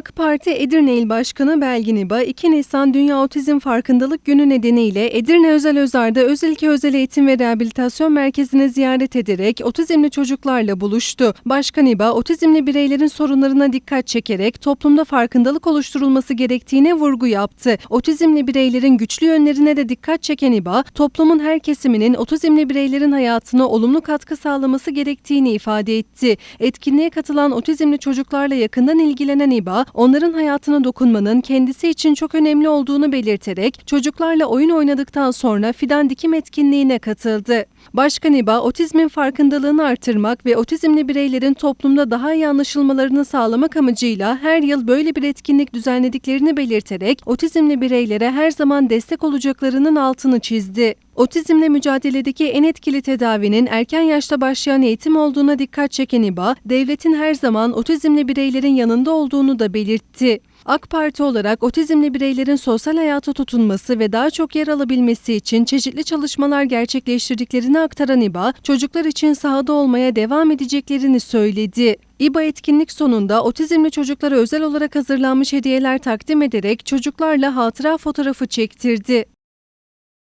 AK Parti Edirne İl Başkanı Belgin İba, 2 Nisan Dünya Otizm Farkındalık Günü nedeniyle Edirne Özel Özar'da Özilki Özel Eğitim ve Rehabilitasyon Merkezi'ni ziyaret ederek otizmli çocuklarla buluştu. Başkan İba, otizmli bireylerin sorunlarına dikkat çekerek toplumda farkındalık oluşturulması gerektiğine vurgu yaptı. Otizmli bireylerin güçlü yönlerine de dikkat çeken İba, toplumun her kesiminin otizmli bireylerin hayatına olumlu katkı sağlaması gerektiğini ifade etti. Etkinliğe katılan otizmli çocuklarla yakından ilgilenen İBA, onların hayatına dokunmanın kendisi için çok önemli olduğunu belirterek çocuklarla oyun oynadıktan sonra fidan dikim etkinliğine katıldı. Başkan İBA, otizmin farkındalığını artırmak ve otizmli bireylerin toplumda daha iyi anlaşılmalarını sağlamak amacıyla her yıl böyle bir etkinlik düzenlediklerini belirterek otizmli bireylere her zaman destek olacaklarının altını çizdi. Otizmle mücadeledeki en etkili tedavinin erken yaşta başlayan eğitim olduğuna dikkat çeken İBA, devletin her zaman otizmli bireylerin yanında olduğunu da belirtti. AK Parti olarak otizmli bireylerin sosyal hayata tutunması ve daha çok yer alabilmesi için çeşitli çalışmalar gerçekleştirdiklerini aktaran İBA, çocuklar için sahada olmaya devam edeceklerini söyledi. İBA etkinlik sonunda otizmli çocuklara özel olarak hazırlanmış hediyeler takdim ederek çocuklarla hatıra fotoğrafı çektirdi.